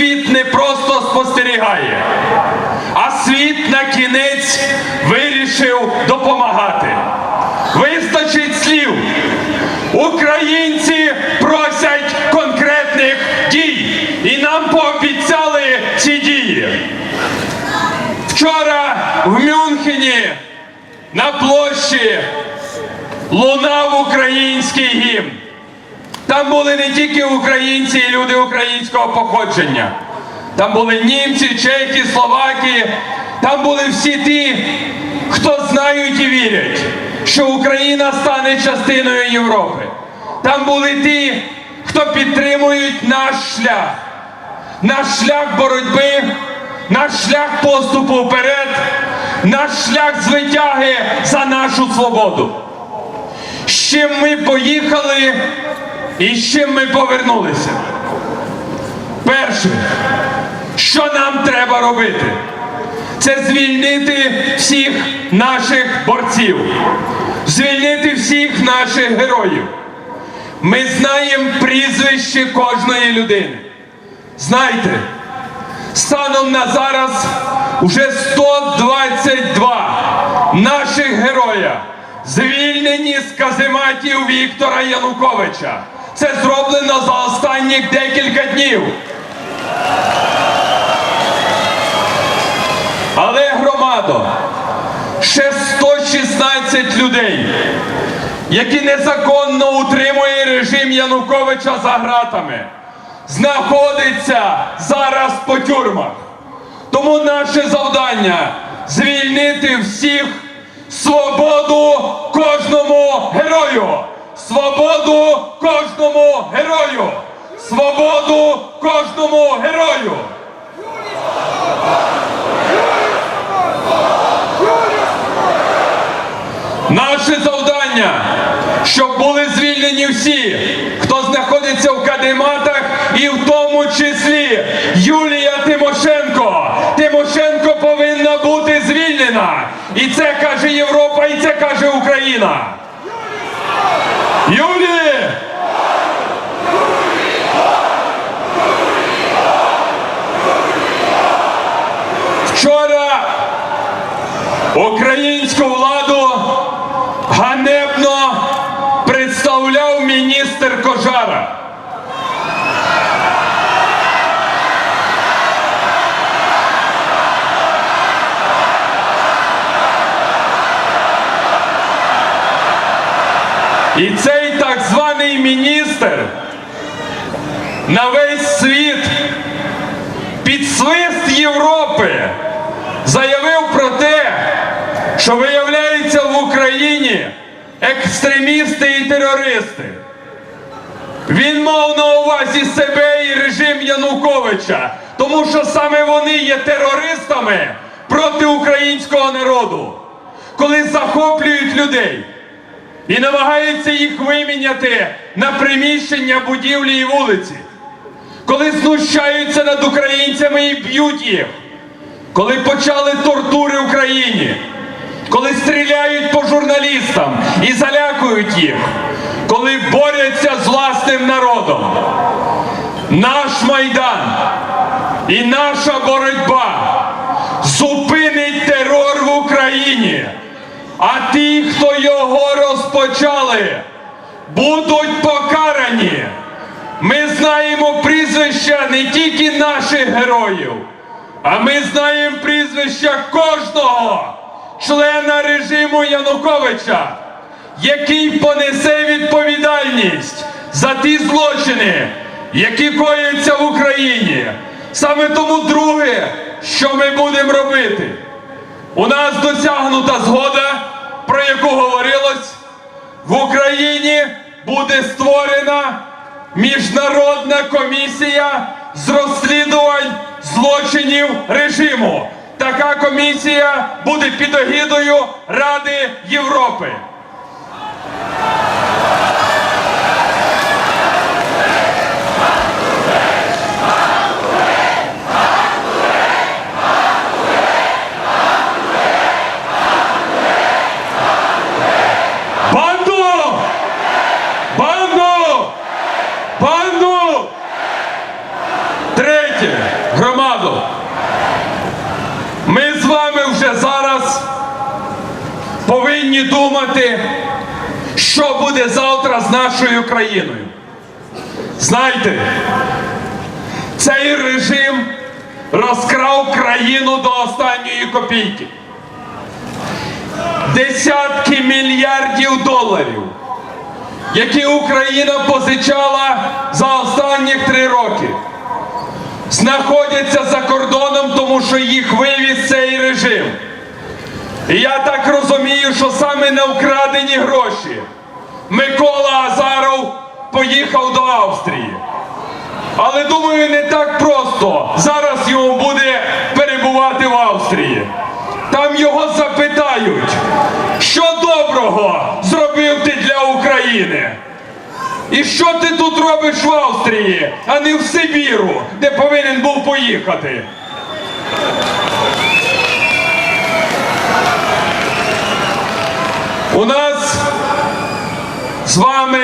світ не просто спостерігає, а світ на кінець вирішив допомагати. Вистачить слів. Українці просять конкретних дій, і нам пообіцяли ці дії. Вчора в Мюнхені на площі лунав український гімн. Там були не тільки українці і люди українського походження. Там були німці, чехи, словаки. Там були всі ті, хто знають і вірять, що Україна стане частиною Європи. Там були ті, хто підтримують наш шлях, наш шлях боротьби, наш шлях поступу вперед, наш шлях звитяги за нашу свободу. З чим ми поїхали і з чим ми повернулися. Перше, що нам треба робити, це звільнити всіх наших борців, звільнити всіх наших героїв. Ми знаємо прізвище кожної людини. Знайте, станом на зараз уже 122 наших героя звільнені з казематів Віктора Януковича. Це зроблено за останніх декілька днів. Але громадо, ще 116 людей, які незаконно утримує режим Януковича за гратами, знаходиться зараз по тюрмах. Тому наше завдання звільнити всіх свободу кожному герою! Свободу кожному герою! Свободу кожному герою! Наше завдання, щоб були звільнені всі, хто знаходиться в кадематах, і в тому числі Юлія Тимошенко. Тимошенко повинна бути звільнена. І це каже Європа, і це каже Україна. Вчора українську владу ганебно представляв міністр Кожара. І цей так званий міністр на весь світ під свист Європи заявив про те, що виявляється в Україні екстремісти і терористи. Він мав на увазі себе і режим Януковича, тому що саме вони є терористами проти українського народу, коли захоплюють людей і намагаються їх виміняти на приміщення будівлі і вулиці, коли знущаються над українцями і б'ють їх, коли почали тортури Україні, коли стріляють по журналістам і залякують їх, коли борються з власним народом. Наш майдан і наша боротьба зупинить терор в Україні. А ті, хто його розпочали, будуть покарані. Ми знаємо прізвища не тільки наших героїв, а ми знаємо прізвища кожного члена режиму Януковича, який понесе відповідальність за ті злочини, які кояться в Україні. Саме тому друге, що ми будемо робити. У нас досягнута згода, про яку говорилось, в Україні буде створена міжнародна комісія з розслідувань злочинів режиму. Така комісія буде під огідою Ради Європи. Банду! Банду! Банду! Треба Третє, громаду. Ми з вами вже зараз повинні думати, що буде завтра з нашою країною. Знаєте, цей режим розкрав країну до останньої копійки. Десятки мільярдів доларів, які Україна позичала за останніх три роки, знаходяться за кордоном, тому що їх вивіз цей режим. І я так розумію, що саме на вкрадені гроші Микола Азаров поїхав до Австрії. Але думаю, не так просто. Зараз йому буде перебувати в Австрії. Там його запитають, що доброго зробив ти для України? І що ти тут робиш в Австрії, а не в Сибіру, де повинен був поїхати? У нас з вами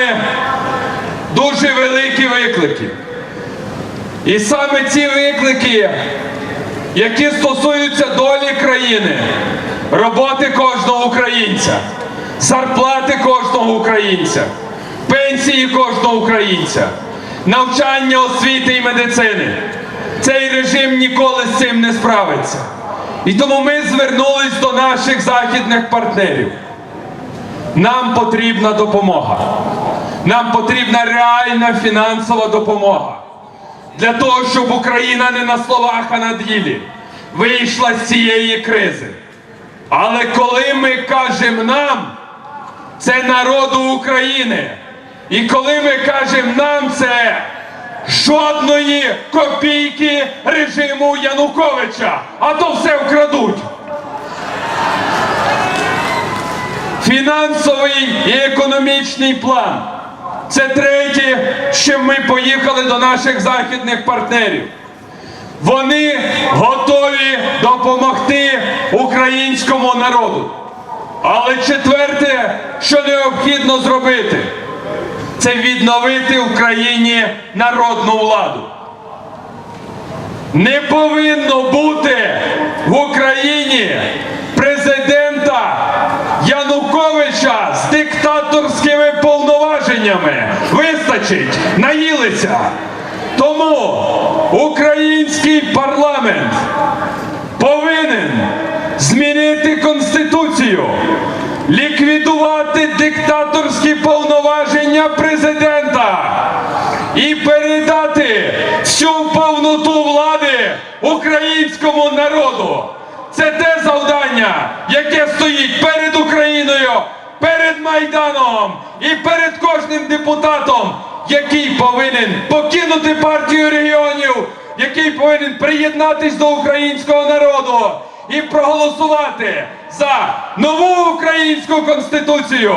дуже великі виклики. І саме ці виклики, які стосуються долі країни, роботи кожного українця, зарплати кожного українця, пенсії кожного українця, навчання освіти і медицини. Цей режим ніколи з цим не справиться. І тому ми звернулись до наших західних партнерів. Нам потрібна допомога. Нам потрібна реальна фінансова допомога. Для того, щоб Україна не на словах, а на ділі вийшла з цієї кризи. Але коли ми кажемо нам, це народу України. І коли ми кажемо нам, це жодної копійки режиму Януковича, а то все вкрадуть. Фінансовий і економічний план. Це третє, чим ми поїхали до наших західних партнерів. Вони готові допомогти українському народу. Але четверте, що необхідно зробити, це відновити в країні народну владу. Не повинно бути в Україні президента з диктаторськими повноваженнями. Вистачить, наїлися. Тому український парламент повинен змінити конституцію, ліквідувати диктаторські повноваження президента і передати всю повноту влади українському народу. Це те завдання, яке стоїть перед Україною, перед Майданом і перед кожним депутатом, який повинен покинути партію регіонів, який повинен приєднатись до українського народу і проголосувати за нову українську конституцію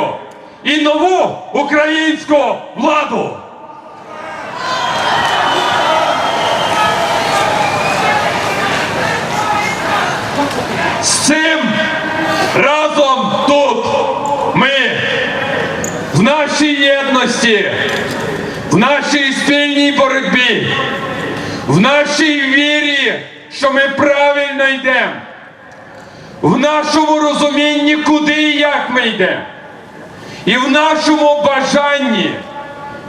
і нову українську владу. З цим разом тут ми в нашій єдності, в нашій спільній боротьбі, в нашій вірі, що ми правильно йдемо, в нашому розумінні, куди і як ми йдемо, і в нашому бажанні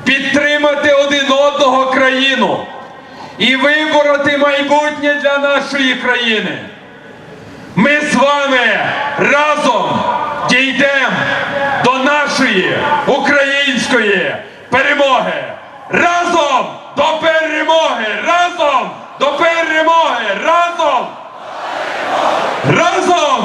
підтримати один одного країну і вибороти майбутнє для нашої країни. Ми з вами разом дійдемо до нашої української перемоги. Разом до перемоги! Разом до перемоги! Разом! Разом